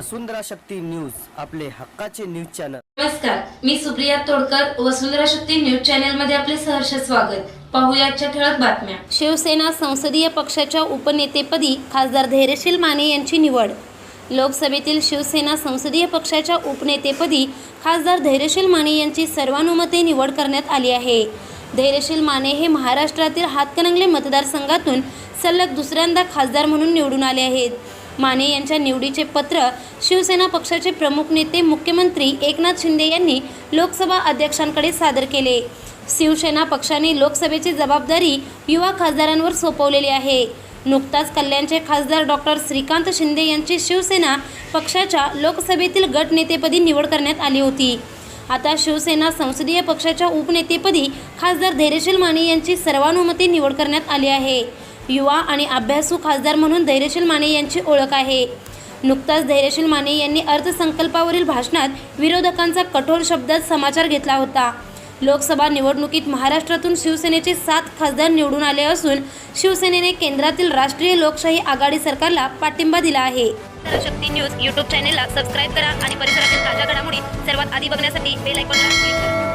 वसुंधरा Shakti news आपले हक्काचे news channel. नमस्कार मी सुप्रिया तोडकर वसुंधरा शक्ती न्यूज चॅनलमध्ये आपले सहर्ष स्वागत. पाहूया आजच्या ठळक बातम्या. शिवसेना संसदीय पक्षाच्या उपनेतेपदी खासदार धैर्यशील माने यांची निवड. लोकसभेतील शिवसेना संसदीय पक्षाच्या उपनेतेपदी खासदार धैर्यशील माने यांची सर्वानुमते निवड करण्यात आली आहे. धैर्यशील माने हे महाराष्ट्रातील हातकणंगले मतदारसंघातून सलग दुसऱ्यांदा खासदार म्हणून निवडून आले आहेत. माने यांच्या निवडीचे पत्र शिवसेना पक्षाचे प्रमुख नेते मुख्यमंत्री एकनाथ शिंदे यांनी लोकसभा अध्यक्षांकडे सादर केले. शिवसेना पक्षाने लोकसभेची जबाबदारी युवा खासदारांवर सोपवलेली आहे. नुकताच कल्याणचे खासदार डॉक्टर श्रीकांत शिंदे यांची शिवसेना पक्षाच्या लोकसभेतील गटनेतेपदी निवड करण्यात आली होती. आता शिवसेना संसदीय पक्षाच्या उपनेतेपदी खासदार धैर्यशील माने यांची सर्वानुमते निवड करण्यात आली आहे. युवा आणि अभ्यासू खासदार म्हणून धैर्यशील माने यांची ओळख आहे. नुकताच धैर्यशील माने यांनी अर्थसंकल्पावरील भाषणात विरोधकांचा कठोर शब्दात समाचार घेतला होता. लोकसभा निवडणुकीत महाराष्ट्रातून शिवसेनेचे सात खासदार निवडून आले असून शिवसेनेने केंद्रातील राष्ट्रीय लोकशाही आघाडी सरकारला पाठिंबा दिला आहे. शक्ती न्यूज यूट्यूब चॅनेलला सबस्क्राईब करा आणि परिसरातील ताज्या घडामोडी सर्वात आधी बघण्यासाठी बेल आयकॉनला